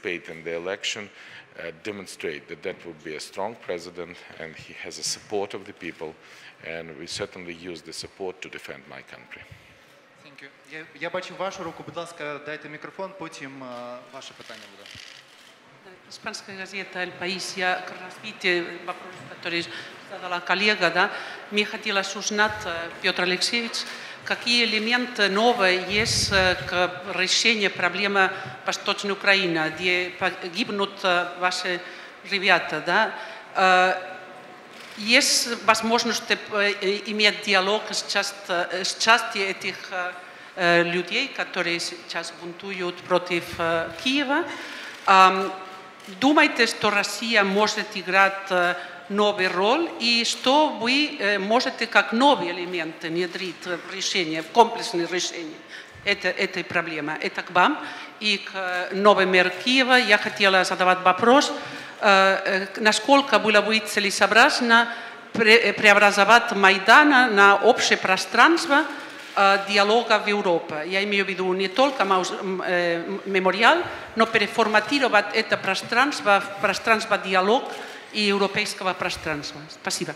participate in the election uh, demonstrate that that would be a strong president and he has a support of the people and we certainly use the support to defend my country. Thank you. Я, я бачу вашу руку, будь ласка, дайте мікрофон, потім е, ваше питання буде. Испанская газета «Эль País», я как раз видите вопрос, который задала коллега, да, мне хотелось узнать, э, Петр Алексеевич, какие элементы новые есть э, к решению проблемы Восточной Украины, где гибнут э, ваши ребята, да, Э, есть возможность иметь диалог с, част- э, с частью этих людей, которые сейчас бунтуют против Киева. Думаете, что Россия может играть новый роль и что вы э, можете как новый элемент внедрить в решение, в комплексное решение это- этой проблемы? Это к вам и к э, новой мэр Киева. Я хотела задавать вопрос, э, насколько было бы целесообразно пре- преобразовать Майдана на общее пространство диалога в Европе. Я имею в виду не только мемориал, но переформатировать это пространство в пространство диалог и европейского пространства. Спасибо.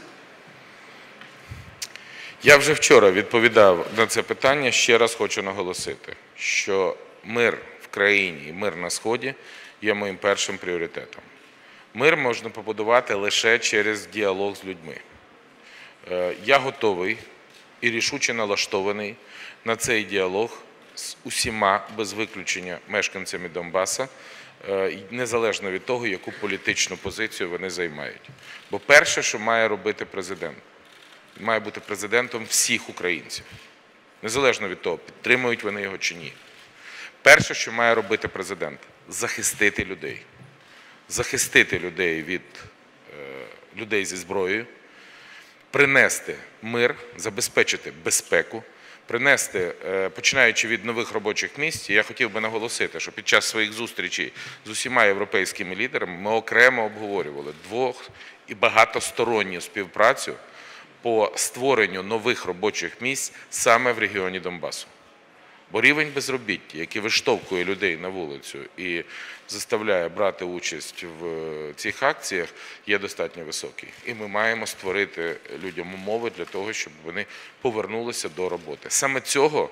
Я вже вчора відповідав на це питання. Ще раз хочу наголосити, що мир в країні і мир на сході є моїм першим пріоритетом. Мир можна побудувати лише через діалог з людьми. Е, Я готовий і рішуче налаштований на цей діалог з усіма без виключення мешканцями Донбаса, і незалежно від того, яку політичну позицію вони займають. Бо перше, що має робити президент, має бути президентом всіх українців, незалежно від того, підтримують вони його чи ні. Перше, що має робити президент захистити людей, захистити людей від е, людей зі зброєю, принести мир, забезпечити безпеку, принести, е, починаючи від нових робочих місць, я хотів би наголосити, що під час своїх зустрічей з усіма європейськими лідерами ми окремо обговорювали двох і багатосторонню співпрацю по створенню нових робочих місць саме в регіоні Донбасу. Бо рівень безробіття, який виштовхує людей на вулицю і заставляє брати участь в е, цих акціях, є достатньо високий. І ми маємо створити людям умови для того, щоб вони повернулися до роботи. Саме цього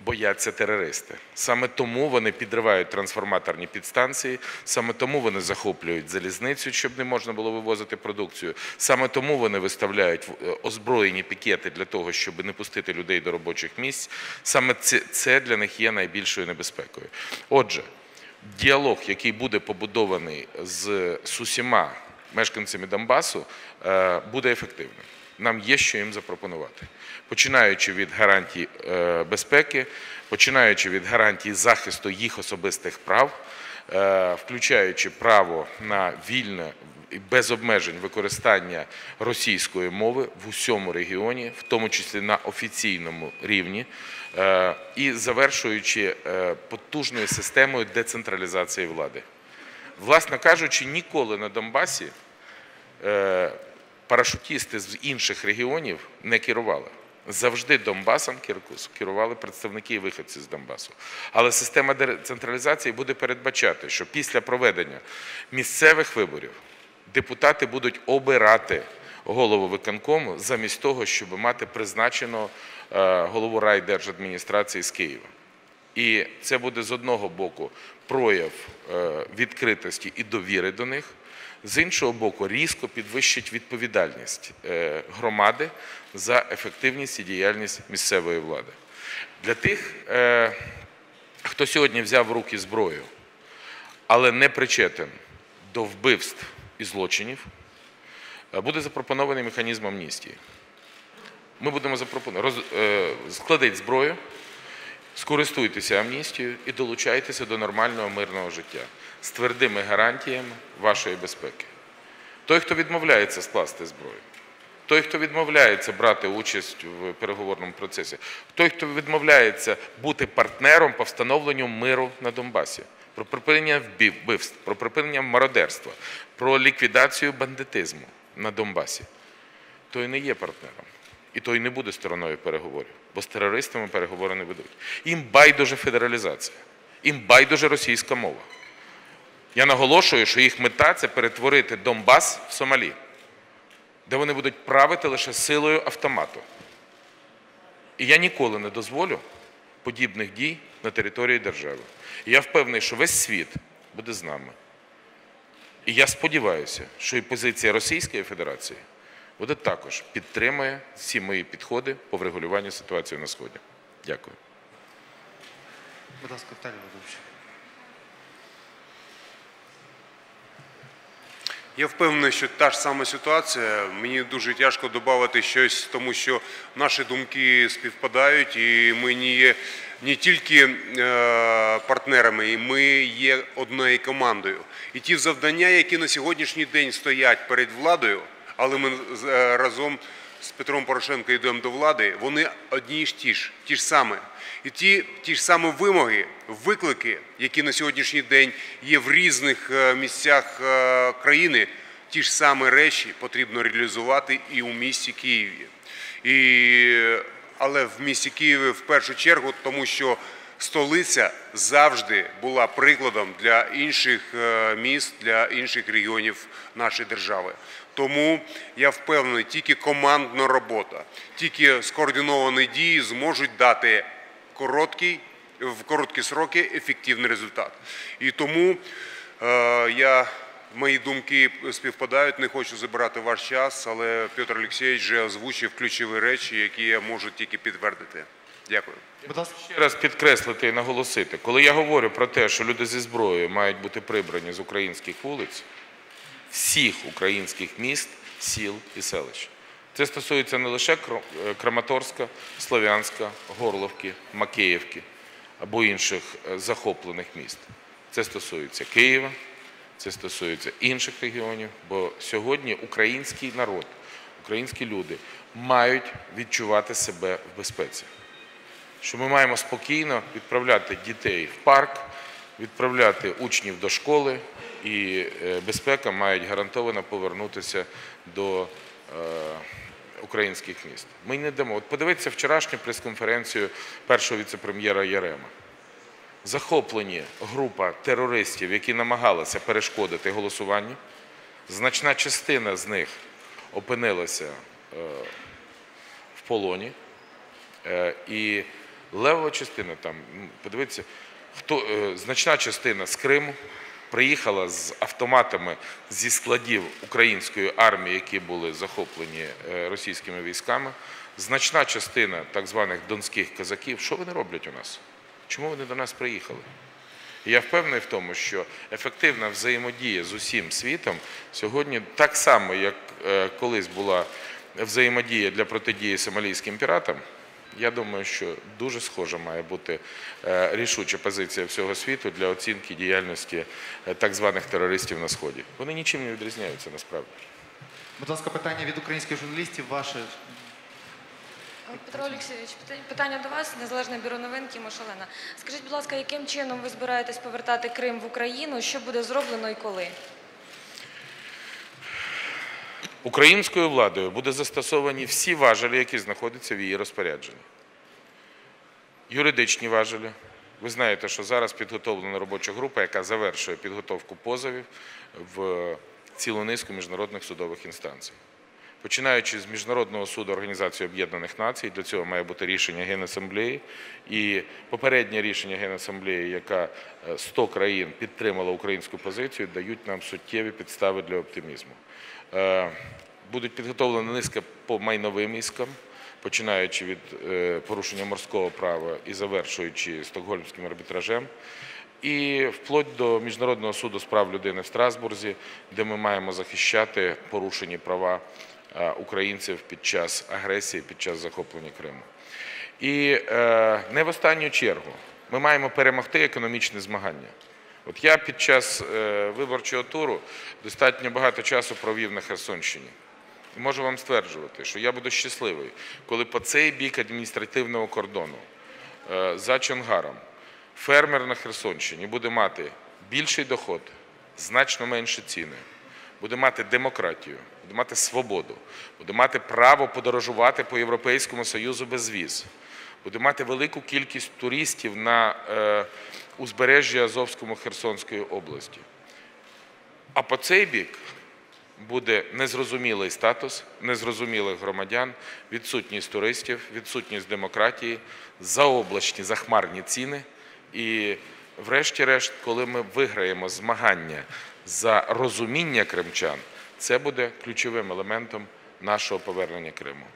бояться терористи. Саме тому вони підривають трансформаторні підстанції, саме тому вони захоплюють залізницю, щоб не можна було вивозити продукцію. Саме тому вони виставляють е, озброєні пікети для того, щоб не пустити людей до робочих місць. Саме це, для них є найбільшою небезпекою. Отже, діалог, який буде побудований з, з усіма мешканцями Донбасу, е, буде ефективним. Нам є що їм запропонувати, починаючи від гарантій е, безпеки, починаючи від гарантій захисту їх особистих прав, е, включаючи право на вільне і без обмежень використання російської мови в усьому регіоні, в тому числі на офіційному рівні, е, і завершуючи потужною системою децентралізації влади. Власне кажучи, ніколи на Донбасі парашутісти з інших регіонів не керували. Завжди Донбасом кер- керували представники і виходці з Донбасу. Але система децентралізації буде передбачати, що після проведення місцевих виборів депутати будуть обирати голову виконкому замість того, щоб мати призначеного е, голову райдержадміністрації з Києва. І це буде з одного боку прояв е, відкритості і довіри до них, з іншого боку, різко підвищить відповідальність е, громади за ефективність і діяльність місцевої влади. Для тих, е, хто сьогодні взяв в руки зброю, але не причетен до вбивств і злочинів, е, буде запропонований механізм амністії. Ми будемо запропонувати е, зброю, скористуйтеся амністією і долучайтеся до нормального мирного життя з твердими гарантіями вашої безпеки. Той, хто відмовляється скласти зброю, той, хто відмовляється брати участь в переговорному процесі, той, хто відмовляється бути партнером по встановленню миру на Донбасі, про припинення вбив- вбивств, про припинення мародерства, про ліквідацію бандитизму на Донбасі, той не є партнером. І той не буде стороною переговорів, бо з терористами переговори не ведуть. Їм байдуже федералізація, їм байдуже російська мова. Я наголошую, що їх мета це перетворити Донбас в Сомалі, де вони будуть правити лише силою автомату. І я ніколи не дозволю подібних дій на території держави. І я впевнений, що весь світ буде з нами. І я сподіваюся, що і позиція Російської Федерації буде також підтримує всі мої підходи по врегулюванню ситуації на Сході. Дякую. Будь ласка, Віталій Володимирович. Я впевнений, що та ж сама ситуація. Мені дуже тяжко додати щось, тому що наші думки співпадають, і ми не є не тільки е, партнерами, і ми є однією командою. І ті завдання, які на сьогоднішній день стоять перед владою, але ми е, разом з Петром Порошенко йдемо до влади, вони одні ж ті ж, ті ж самі. І ті, ті ж самі вимоги, виклики, які на сьогоднішній день є в різних е, місцях е, країни, ті ж самі речі потрібно реалізувати і у місті Києві. І, але в місті Києві в першу чергу, тому що столиця завжди була прикладом для інших міст, для інших регіонів нашої держави. Тому я впевнений, тільки командна робота, тільки скоординовані дії зможуть дати короткий, в короткі сроки ефективний результат. І тому е, я, мої думки співпадають, не хочу забирати ваш час, але Петр Олексійович вже озвучив ключові речі, які я можу тільки підтвердити. Дякую. Будь ласка, Ще раз підкреслити і наголосити, коли я говорю про те, що люди зі зброєю мають бути прибрані з українських вулиць, всіх українських міст, сіл і селищ. Це стосується не лише е, Краматорська, Слов'янська, Горловки, Макеївки або інших е, захоплених міст. Це стосується Києва, це стосується інших регіонів, бо сьогодні український народ, українські люди мають відчувати себе в безпеці що ми маємо спокійно відправляти дітей в парк, відправляти учнів до школи, і е, безпека мають гарантовано повернутися до е, українських міст. Ми не дамо. От подивіться вчорашню прес-конференцію першого віце-прем'єра Ярема. Захоплені група терористів, які намагалися перешкодити голосуванню. Значна частина з них опинилася е, в полоні. І левова частина там, подивіться, хто, значна частина з Криму приїхала з автоматами зі складів української армії, які були захоплені е, російськими військами. Значна частина так званих донських козаків. Що вони роблять у нас? Чому вони до нас приїхали? Я впевнений в тому, що ефективна взаємодія з усім світом сьогодні так само, як е, колись була взаємодія для протидії сомалійським піратам. Я думаю, що дуже схожа має бути е, рішуча позиція всього світу для оцінки діяльності е, так званих терористів на сході. Вони нічим не відрізняються насправді. будь ласка, питання від українських журналістів. Ваше Петро Олексійович, пита- питання до вас, Незалежне бюро новин Кімо Шалена. Скажіть, будь ласка, яким чином ви збираєтесь повертати Крим в Україну? Що буде зроблено і коли? Українською владою буде застосовані всі важелі, які знаходяться в її розпорядженні. Юридичні важелі. Ви знаєте, що зараз підготовлена робоча група, яка завершує підготовку позовів в цілу низку міжнародних судових інстанцій. Починаючи з Міжнародного суду Організації Об'єднаних Націй, до цього має бути рішення Генасамблеї. І попереднє рішення Генасамблеї, яка е, 100 країн підтримала українську позицію, дають нам суттєві підстави для оптимізму. Е, Будуть підготовлена низка по майновим іскам, починаючи від е, порушення морського права і завершуючи стокгольмським арбітражем. І вплоть до Міжнародного суду з прав людини в Страсбурзі, де ми маємо захищати порушені права е, українців під час агресії, під час захоплення Криму. І не в останню чергу ми маємо перемогти економічне змагання. От я під час е, виборчого туру достатньо багато часу провів на Херсонщині. І можу вам стверджувати, що я буду щасливий, коли по цей бік адміністративного кордону е, за Чонгаром фермер на Херсонщині буде мати більший доход, значно менші ціни, буде мати демократію, буде мати свободу, буде мати право подорожувати по Європейському Союзу без віз, буде мати велику кількість туристів на узбережжі Азовському Херсонської області. А по цей бік буде незрозумілий статус, незрозумілих громадян, відсутність туристів, відсутність демократії, заоблачні, захмарні ціни. І, врешті-решт, коли ми виграємо змагання за розуміння кримчан, це буде ключовим елементом нашого повернення Криму.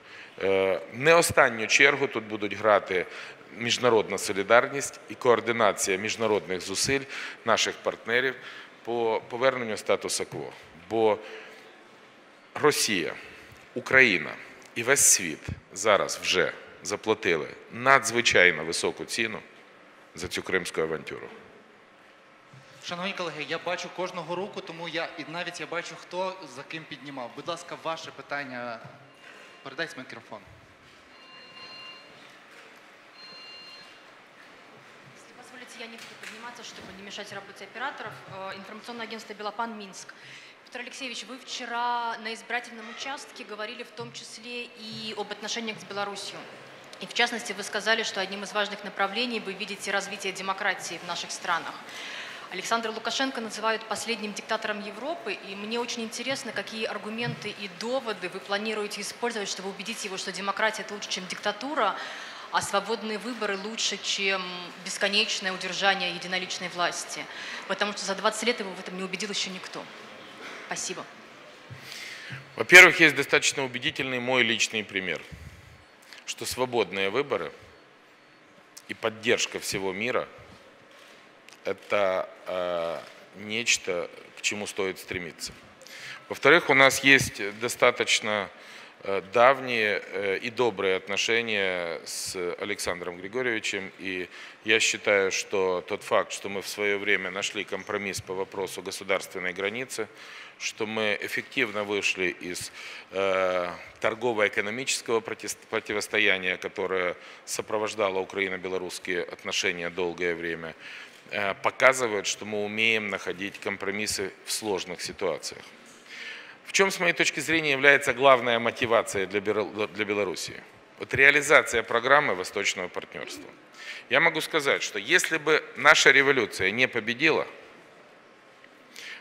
Е, Не останню чергу тут будуть грати міжнародна солідарність і координація міжнародних зусиль наших партнерів по поверненню статусу кво. Бо Росія, Україна і весь світ зараз вже заплатили надзвичайно високу ціну за цю кримську авантюру. Шановні колеги, я бачу кожного руку, тому я і навіть я бачу, хто за ким піднімав. Будь ласка, ваше питання. Передайте мікрофон. Я не буду подниматься, чтобы не мешать работе операторов. Э, Информационное агентство «Белопан» Минск. Петр Алексеевич, вы вчера на избирательном участке говорили в том числе и об отношениях с Беларусью. И в частности, вы сказали, что одним из важных направлений вы видите развитие демократии в наших странах. Александр Лукашенко называют последним диктатором Европы, и мне очень интересно, какие аргументы и доводы вы планируете использовать, чтобы убедить его, что демократия это лучше, чем диктатура, а свободные выборы лучше, чем бесконечное удержание единоличной власти. Потому что за 20 лет его в этом не убедил еще никто. Спасибо. Во-первых, есть достаточно убедительный мой личный пример, что свободные выборы и поддержка всего мира – это э, нечто, к чему стоит стремиться. Во-вторых, у нас есть достаточно давние э, и добрые отношения с Александром Григорьевичем, и я считаю, что тот факт, что мы в свое время нашли компромисс по вопросу государственной границы, что мы эффективно вышли из э, торгово-экономического противостояния, которое сопровождало украино-белорусские отношения долгое время, э, показывает, что мы умеем находить компромиссы в сложных ситуациях. В чем, с моей точки зрения, является главная мотивация для, для Белоруссии? Вот реализация программы Восточного партнерства. Я могу сказать, что если бы наша революция не победила,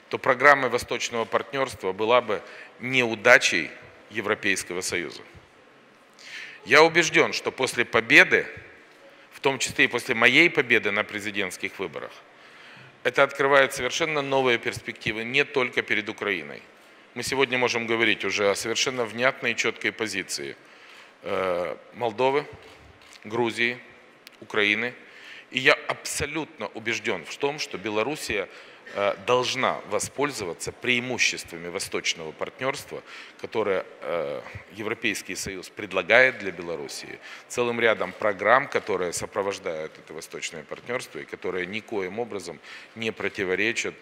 то программа Восточного партнерства была бы неудачей Европейского Союза. Я убежден, что после победы, в том числе и после моей победы на президентских выборах, это открывает совершенно новые перспективы не только перед Украиной. Мы сегодня можем говорить уже о совершенно внятной и четкой позиции э, Молдовы, Грузии, Украины. И я абсолютно убежден в том, что Белоруссия э, должна воспользоваться преимуществами восточного партнерства, которое э, Европейский Союз предлагает для Белоруссии, целым рядом программ, которые сопровождают это восточное партнерство и которые никоим образом не противоречат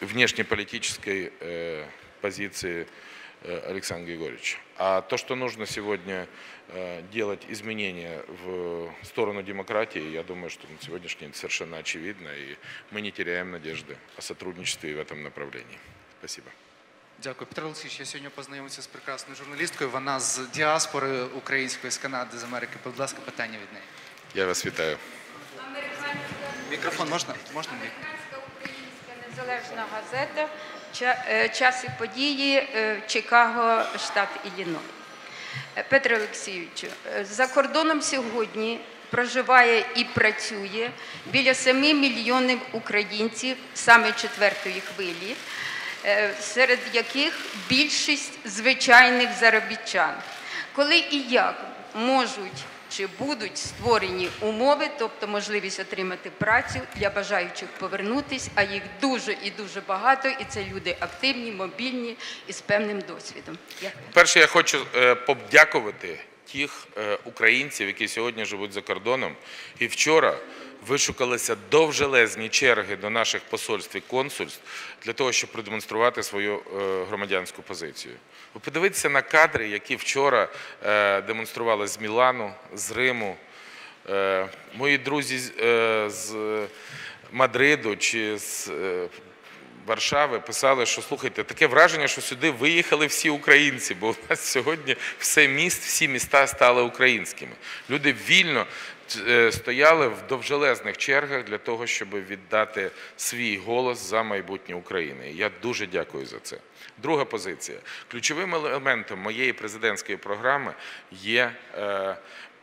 внешнеполитической э, позиции э, Александра Григорьевича. А то, что нужно сегодня э, делать изменения в сторону демократии, я думаю, что на сегодняшний день совершенно очевидно, и мы не теряем надежды о сотрудничестве в этом направлении. Спасибо. Дякую, Петро Олексійович. Я сьогодні познайомився з прекрасною журналісткою. Вона з діаспори української з Канади, з Америки. Будь ласка, питання від неї. Я вас вітаю. Мікрофон можна? Можна мені? Незалежна газета «Ча- е, Час і події е, Чикаго, штат Ілліной. Е, Петро Олексійовичу, за кордоном сьогодні проживає і працює біля 7 мільйонів українців саме четвертої хвилі, серед яких більшість звичайних заробітчан. Коли і як можуть чи будуть створені умови, тобто можливість отримати працю для бажаючих повернутись, а їх дуже і дуже багато, і це люди активні, мобільні і з певним досвідом. Дякую. Перше, я хочу е, подякувати тих е, українців, які сьогодні живуть за кордоном. І вчора вишукалися довжелезні черги до наших посольств і консульств для того, щоб продемонструвати свою е, громадянську позицію. Ви подивіться на кадри, які вчора е, демонстрували з Мілану, з Риму. Е, Мої друзі з- Мадриду чи з Варшави писали, що слухайте, таке враження, що сюди виїхали всі українці, бо у нас сьогодні все міст, всі міста стали українськими. Люди вільно стояли в довжелезних чергах для того, щоб віддати свій голос за майбутнє України. Я дуже дякую за це. Друга позиція. Ключовим елементом моєї президентської програми є е,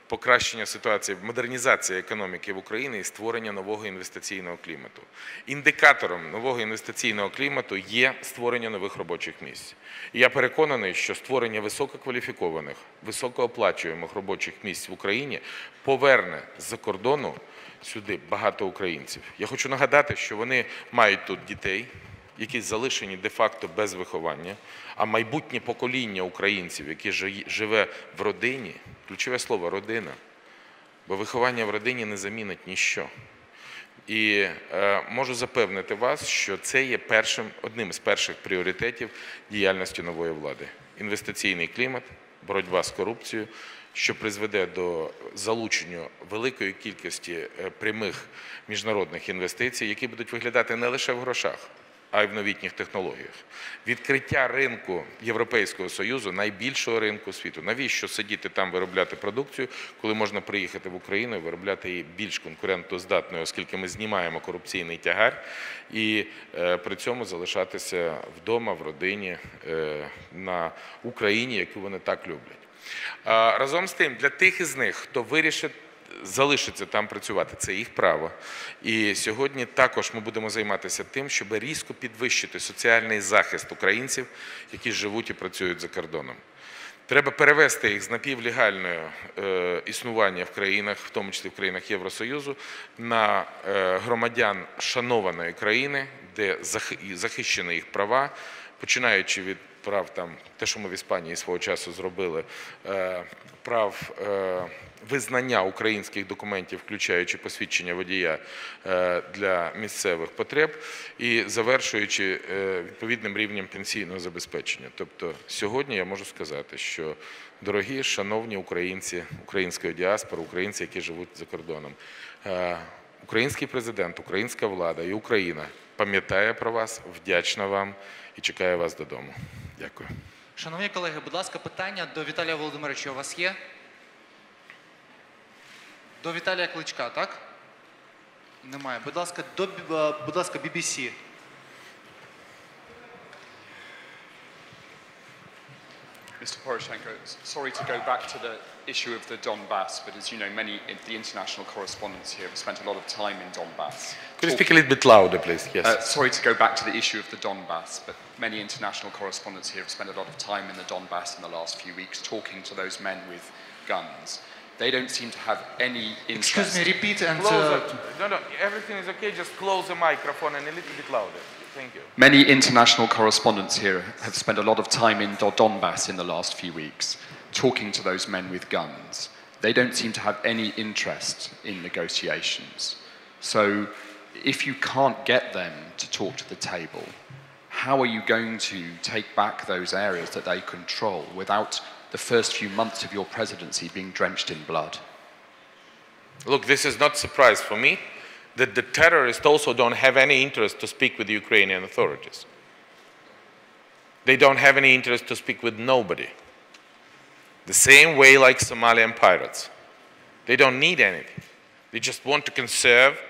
покращення ситуації, модернізація економіки в Україні і створення нового інвестиційного клімату. Індикатором нового інвестиційного клімату є створення нових робочих місць. І я переконаний, що створення висококваліфікованих, високооплачуємих робочих місць в Україні поверне з-за кордону сюди багато українців. Я хочу нагадати, що вони мають тут дітей, які залишені де-факто без виховання, а майбутнє покоління українців, яке жи- живе в родині, ключове слово родина, бо виховання в родині не замінить ніщо. І е, можу запевнити вас, що це є першим, одним з перших пріоритетів діяльності нової влади. Інвестиційний клімат, боротьба з корупцією, що призведе до залучення великої кількості е, прямих міжнародних інвестицій, які будуть виглядати не лише в грошах, а й в новітніх технологіях. Відкриття ринку Європейського Союзу, найбільшого ринку світу. Навіщо сидіти там виробляти продукцію, коли можна приїхати в Україну і виробляти її більш конкурентоздатною, оскільки ми знімаємо корупційний тягар і е, при цьому залишатися вдома, в родині, е, на Україні, яку вони так люблять. Разом з тим, для тих із них, хто вирішить залишиться там працювати, це їх право. І сьогодні також ми будемо займатися тим, щоб різко підвищити соціальний захист українців, які живуть і працюють за кордоном. Треба перевести їх з напівлегального е, існування в країнах, в тому числі в країнах Євросоюзу, на е, громадян шанованої країни, де зах- захищені їх права, починаючи від прав там, те, що ми в Іспанії свого часу зробили, е, прав визнання українських документів, включаючи посвідчення водія е, для місцевих потреб, і завершуючи е, відповідним рівнем пенсійного забезпечення. Тобто сьогодні я можу сказати, що дорогі, шановні українці, української діаспори, українці, які живуть за кордоном, е, український президент, українська влада і Україна пам'ятає про вас, вдячна вам і чекає вас додому. Дякую. Шановні колеги, будь ласка, питання до Віталія Володимировича у вас є? До Віталія Кличка, так? Немає. Будь ласка, до, бі- е, будь ласка, BBC. Mr. Poroshenko, s- sorry to go back to the issue of the Donbass, but as you know, many of the international correspondents here have spent a lot of time in Donbass. Could you speak a little bit louder, please? Yes. Uh, sorry to go back to the issue of the Donbass, but many international correspondents here have spent a lot of time in the Donbass in the last few weeks talking to those men with guns. They don't seem to have any Excuse interest. me, repeat and... Closer. uh, No, no, everything is okay. Just close the microphone and a little bit louder. Thank you. Many international correspondents here have spent a lot of time in Do- Donbass in the last few weeks, talking to those men with guns. They don't seem to have any interest in negotiations. So, if you can't get them to talk to the table, how are you going to take back those areas that they control without the first few months of your presidency being drenched in blood? Look, this is not a surprise for me that the terrorists also don't have any interest to speak with the Ukrainian authorities. They don't have any interest to speak with nobody. The same way like Somalian pirates. They don't need anything. They just want to conserve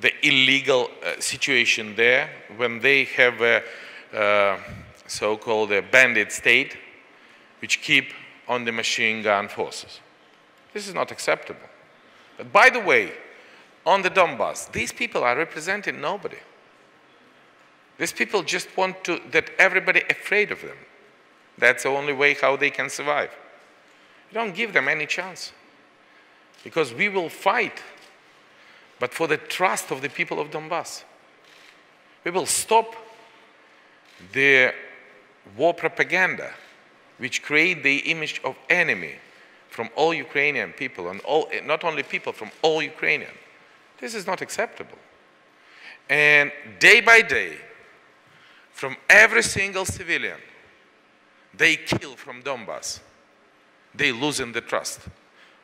the illegal uh, situation there when they have a uh, so-called bandit state which keep on the machine gun forces. This is not acceptable. But by the way, on the Donbass, these people are representing nobody. These people just want to that everybody afraid of them. That's the only way how they can survive. You don't give them any chance. Because we will fight, but for the trust of the people of Donbass. We will stop the war propaganda which create the image of enemy from all Ukrainian people and all, not only people, from all Ukrainian. This is not acceptable. And day by day, from every single civilian they kill from Donbass, they losing the trust.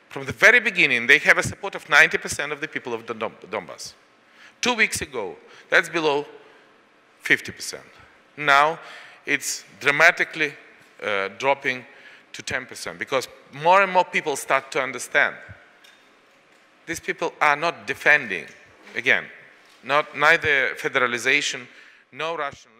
From the very beginning, they have a support of 90% of the people of the Donbass. Two weeks ago, that's below 50%. Now it's dramatically uh, dropping to 10% because more and more people start to understand. These people are not defending, again, not neither federalization, no Russian.